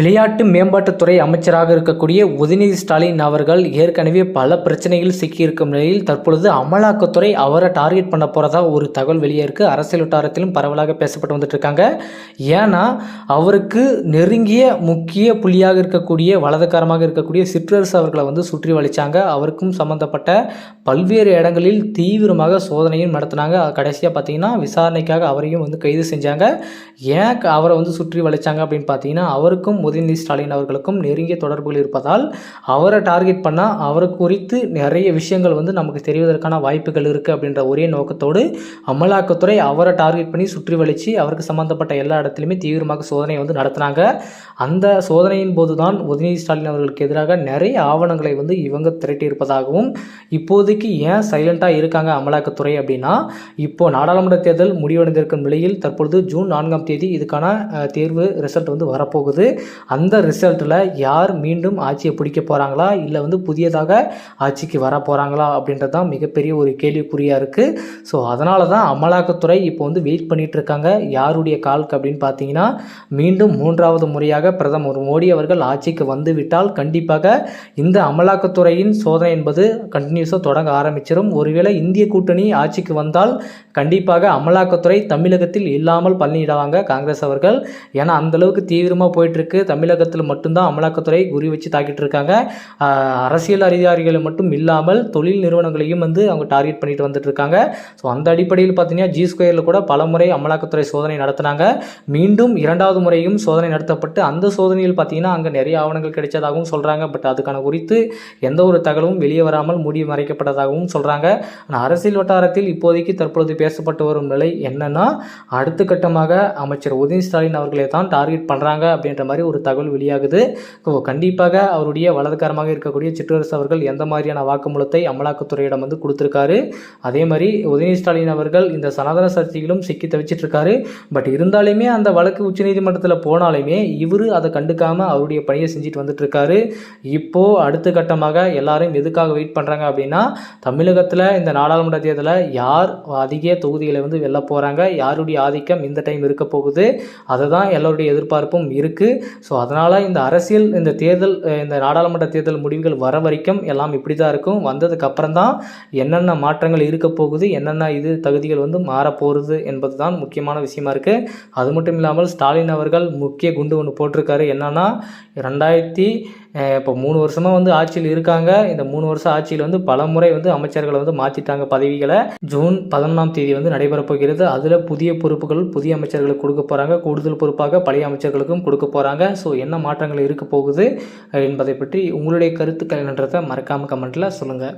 விளையாட்டு மேம்பாட்டுத்துறை அமைச்சராக இருக்கக்கூடிய உதயநிதி ஸ்டாலின் அவர்கள் ஏற்கனவே பல பிரச்சனைகள் சிக்கியிருக்கும் நிலையில் தற்பொழுது அமலாக்கத்துறை அவரை டார்கெட் பண்ண போகிறதா ஒரு தகவல் வெளியே இருக்குது அரசியல் வட்டாரத்திலும் பரவலாக பேசப்பட்டு வந்துட்டு இருக்காங்க ஏன்னா அவருக்கு நெருங்கிய முக்கிய புள்ளியாக இருக்கக்கூடிய வலதுக்காரமாக இருக்கக்கூடிய சிற்றரசு அவர்களை வந்து சுற்றி வளைச்சாங்க அவருக்கும் சம்பந்தப்பட்ட பல்வேறு இடங்களில் தீவிரமாக சோதனையும் நடத்தினாங்க. கடைசியாக பார்த்தீங்கன்னா விசாரணைக்காக அவரையும் வந்து கைது செஞ்சாங்க. ஏன் க- அவரை வந்து சுற்றி வளைச்சாங்க அப்படின்னு பார்த்தீங்கன்னா அவருக்கும் உதயநிதி ஸ்டாலின் அவர்களுக்கும் நெருங்கிய தொடர்புகள் இருப்பதால் அவரை டார்கெட் பண்ணால் அவரை குறித்து நிறைய விஷயங்கள் வந்து நமக்கு தெரிவதற்கான வாய்ப்புகள் இருக்குது அப்படின்ற ஒரே நோக்கத்தோடு அமலாக்கத்துறை அவரை டார்கெட் பண்ணி சுற்றி வளைச்சு அவருக்கு சம்மந்தப்பட்ட எல்லா இடத்துலையுமே தீவிரமாக சோதனை வந்து நடத்தினாங்க. அந்த சோதனையின் போது தான் உதயநிதி ஸ்டாலின் அவர்களுக்கு எதிராக நிறைய ஆவணங்களை வந்து இவங்க திரட்டி இருப்பதாகவும் இப்போதைக்கு ஏன் சைலண்ட்டாக இருக்காங்க அமலாக்கத்துறை அப்படின்னா இப்போ நாடாளுமன்ற தேர்தல் முடிவடைந்திருக்கும் நிலையில் தற்பொழுது ஜூன் நான்காம் தேதி இதுக்கான தேர்வு ரிசல்ட் வந்து வரப்போகுது. அந்த ரிசல்ட்டில் யார் மீண்டும் ஆட்சியை பிடிக்க போகிறாங்களா இல்லை வந்து புதியதாக ஆட்சிக்கு வர போகிறாங்களா அப்படின்றது தான் மிகப்பெரிய ஒரு கேள்விக்குறியாக இருக்குது ஸோ அதனால தான் அமலாக்கத்துறை இப்போ வந்து வெயிட் பண்ணிகிட்டு இருக்காங்க யாருடைய கால்க்கு அப்படின்னு பார்த்தீங்கன்னா மீண்டும் மூன்றாவது முறையாக பிரதமர் மோடி அவர்கள் ஆட்சிக்கு வந்துவிட்டால் கண்டிப்பாக இந்த அமலாக்கத்துறையின் சோதனை என்பது கண்டினியூஸாக தொடங்க ஆரம்பிச்சிடும் ஒருவேளை இந்திய கூட்டணி ஆட்சிக்கு வந்தால் கண்டிப்பாக அமலாக்கத்துறை தமிழகத்தில் இல்லாமல் பண்ணிடுவாங்க காங்கிரஸ் அவர்கள். ஏன்னா அந்தளவுக்கு தீவிரமாக போயிட்டுருக்கு. இருக்கு தமிழகத்தில் மட்டும்தான் அமலாக்கத்துறை குறி வச்சு தாக்கிட்டு இருக்காங்க. அரசியல் அதிகாரிகளை மட்டும் இல்லாமல் தொழில் நிறுவனங்களையும் வந்து அவங்க டார்கெட் பண்ணிட்டு வந்துட்டு இருக்காங்க. ஸோ அந்த அடிப்படையில் பார்த்தீங்கன்னா ஜி ஸ்கொயரில் கூட பல முறை அமலாக்கத்துறை சோதனை நடத்தினாங்க. மீண்டும் இரண்டாவது முறையும் சோதனை நடத்தப்பட்டு அந்த சோதனையில் பார்த்தீங்கன்னா அங்கே நிறைய ஆவணங்கள் கிடைச்சதாகவும் சொல்கிறாங்க பட் அதுக்கான குறித்து எந்த ஒரு தகவலும் வெளியே வராமல் மூடி மறைக்கப்பட்டதாகவும் சொல்கிறாங்க ஆனால் அரசியல் வட்டாரத்தில் இப்போதைக்கு தற்பொழுது பேசப்பட்டு வரும் நிலை என்னன்னா அடுத்த கட்டமாக அமைச்சர் உதயநிதி ஸ்டாலின் அவர்களை தான் டார்கெட் பண்ணுறாங்க அப்படின்ற மாதிரி ஒரு தகவல் வெளியாகுது. கண்டிப்பாக அவருடைய வலதுகாரமாக இருக்கக்கூடிய சிற்றரசு அவர்கள் எந்த மாதிரியான வாக்குமூலத்தை அமலாக்கத்துறையிடம் வந்து கொடுத்துருக்காரு? அதே மாதிரி உதயநிதி ஸ்டாலின் அவர்கள் இந்த சனாதன சர்ச்சையிலும் சிக்கி தவிச்சிட்டு இருக்காரு பட் இருந்தாலுமே அந்த வழக்கு உச்சநீதிமன்றத்தில் போனாலுமே இவர் அதை கண்டுக்காம அவருடைய பணியை செஞ்சுட்டு வந்துட்டு இருக்காரு இப்போ அடுத்த கட்டமாக எல்லாரும் எதுக்காக வெயிட் பண்ணுறாங்க அப்படின்னா தமிழகத்தில் இந்த நாடாளுமன்ற தேர்தலில் யார் அதிக தொகுதிகளை வந்து வெல்ல போகிறாங்க யாருடைய ஆதிக்கம் இந்த டைம் இருக்க போகுது? அதை தான் எல்லோருடைய எதிர்பார்ப்பும் இருக்குது ஸோ அதனால் இந்த அரசியல் இந்த தேர்தல் இந்த நாடாளுமன்ற தேர்தல் முடிவுகள் வர வரைக்கும் எல்லாம் இப்படி தான் இருக்கும். வந்ததுக்கப்புறம் தான் என்னென்ன மாற்றங்கள் இருக்க போகுது என்னென்ன இது தகுதிகள் வந்து மாறப்போகிறது என்பது தான் முக்கியமான விஷயமா இருக்குது அது மட்டும் இல்லாமல் ஸ்டாலின் அவர்கள் முக்கிய குண்டு ஒன்று போட்டிருக்காரு. என்னென்னா ரெண்டாயிரத்தி இப்போ மூணு வருஷமாக வந்து ஆட்சியில் இருக்காங்க. இந்த மூணு வருஷம் ஆட்சியில் வந்து பல முறை வந்து அமைச்சர்களை வந்து மாற்றிட்டாங்க பதவிகளை. ஜூன் பதினொன்றாம் தேதி வந்து நடைபெறப் போகிறது. அதில் புதிய பொறுப்புகள் புதிய அமைச்சர்களுக்கு கொடுக்க போகிறாங்க கூடுதல் பொறுப்பாக பழைய அமைச்சர்களுக்கும் கொடுக்க போகிறாங்க ஸோ என்ன மாற்றங்கள் இருக்க போகுது என்பதை பற்றி உங்களுடைய கருத்துக்கள் என்னன்றதை மறக்காமல் கமெண்ட்டில் சொல்லுங்கள்